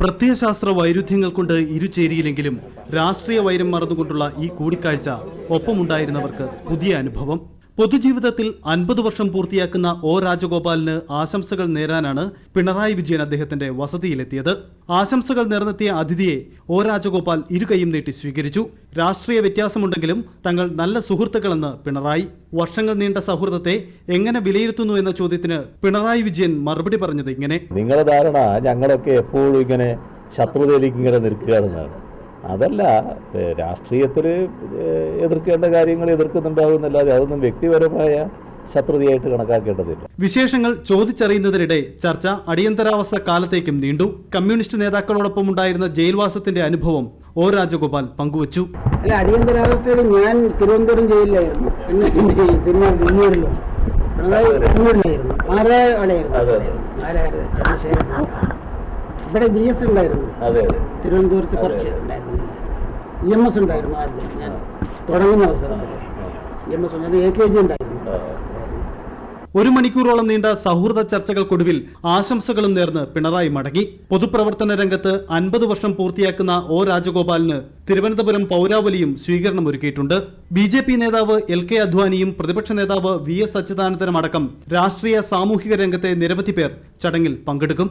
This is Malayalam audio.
പ്രത്യയശാസ്ത്ര വൈരുദ്ധ്യങ്ങൾ കൊണ്ട് ഇരുചേരിയിലെങ്കിലും രാഷ്ട്രീയ വൈരം മറന്നുകൊണ്ടുള്ള ഈ കൂടിക്കാഴ്ച ഒപ്പമുണ്ടായിരുന്നവർക്ക് പുതിയ അനുഭവം. പൊതുജീവിതത്തിൽ അൻപത് വർഷം പൂർത്തിയാക്കുന്ന ഒ രാജഗോപാലിന് ആശംസകൾ നേരാനാണ് പിണറായി വിജയൻ അദ്ദേഹത്തിന്റെ വസതിയിലെത്തിയത്. ആശംസകൾ നേർന്നെത്തിയ അതിഥിയെ ഒ രാജഗോപാൽ ഇരുകൈയും നീട്ടി സ്വീകരിച്ചു. രാഷ്ട്രീയ വ്യത്യാസമുണ്ടെങ്കിലും തങ്ങൾ നല്ല സുഹൃത്തുക്കളെന്ന് പിണറായി. വർഷങ്ങൾ നീണ്ട സൗഹൃദത്തെ എങ്ങനെ വിലയിരുത്തുന്നു എന്ന ചോദ്യത്തിന് പിണറായി വിജയൻ മറുപടി പറഞ്ഞത് ഇങ്ങനെ. നിങ്ങളുടെ ധാരണ ഞങ്ങളൊക്കെ എപ്പോഴും ഇങ്ങനെ ശത്രുതയിലേക്ക് ഇങ്ങനെ നിൽക്കുകയാണെന്നാണ്. അതല്ല രാഷ്ട്രീയത്തിൽ എതിർക്കേണ്ട കാര്യങ്ങൾ എതിർക്കുന്നുണ്ടാകുന്നല്ലാതെ അതൊന്നും വ്യക്തിപരമായ ശത്രുതയായിട്ട് കണക്കാക്കേണ്ടതില്ല. വിശേഷങ്ങൾ ചോദിച്ചറിയുന്നതിനിടെ ചർച്ച അടിയന്തരാവസ്ഥ കാലത്തേക്കും നീണ്ടു. കമ്മ്യൂണിസ്റ്റ് നേതാക്കളോടൊപ്പം ഉണ്ടായിരുന്ന ജയിൽവാസത്തിന്റെ അനുഭവം ഒ. രാജഗോപാൽ പങ്കുവച്ചു. അല്ല അടിയന്തരാവസ്ഥയിൽ ഞാൻ തിരുവനന്തപുരം ജയിലിലായിരുന്നു. പിന്നെ പിന്നെ കണ്ണൂരിലായിരുന്നു ചന്ദ്രശേഖരൻ. ഇവിടെ ബി എസ് ഉണ്ടായിരുന്നു. അതെ തിരുവനന്തപുരത്ത് കുറച്ച് ഉണ്ടായിരുന്നു. ഇ എം എസ് ഉണ്ടായിരുന്നു ആദ്യം ഞാൻ തുടങ്ങുന്ന അവസരത്തിൽ. ഇ എം എസ് ഉണ്ട്. അത് എ കെ ജി ഉണ്ടായിരുന്നു. ഒരു മണിക്കൂറോളം നീണ്ട സൗഹൃദ ചർച്ചകൾക്കൊടുവിൽ ആശംസകളും നേർന്ന് പിണറായി മടങ്ങി. പൊതുപ്രവർത്തന രംഗത്ത് അൻപത് വർഷം പൂർത്തിയാക്കുന്ന ഒ രാജഗോപാലിന് തിരുവനന്തപുരം പൗരാവലിയും സ്വീകരണമൊരുക്കിയിട്ടുണ്ട് ബി ജെ പി നേതാവ് എൽ കെ അദ്വാനിയും പ്രതിപക്ഷ നേതാവ് വി എസ് അച്യുതാനന്ദനും അടക്കം രാഷ്ട്രീയ സാമൂഹിക രംഗത്തെ നിരവധി പേർ ചടങ്ങിൽ പങ്കെടുക്കും.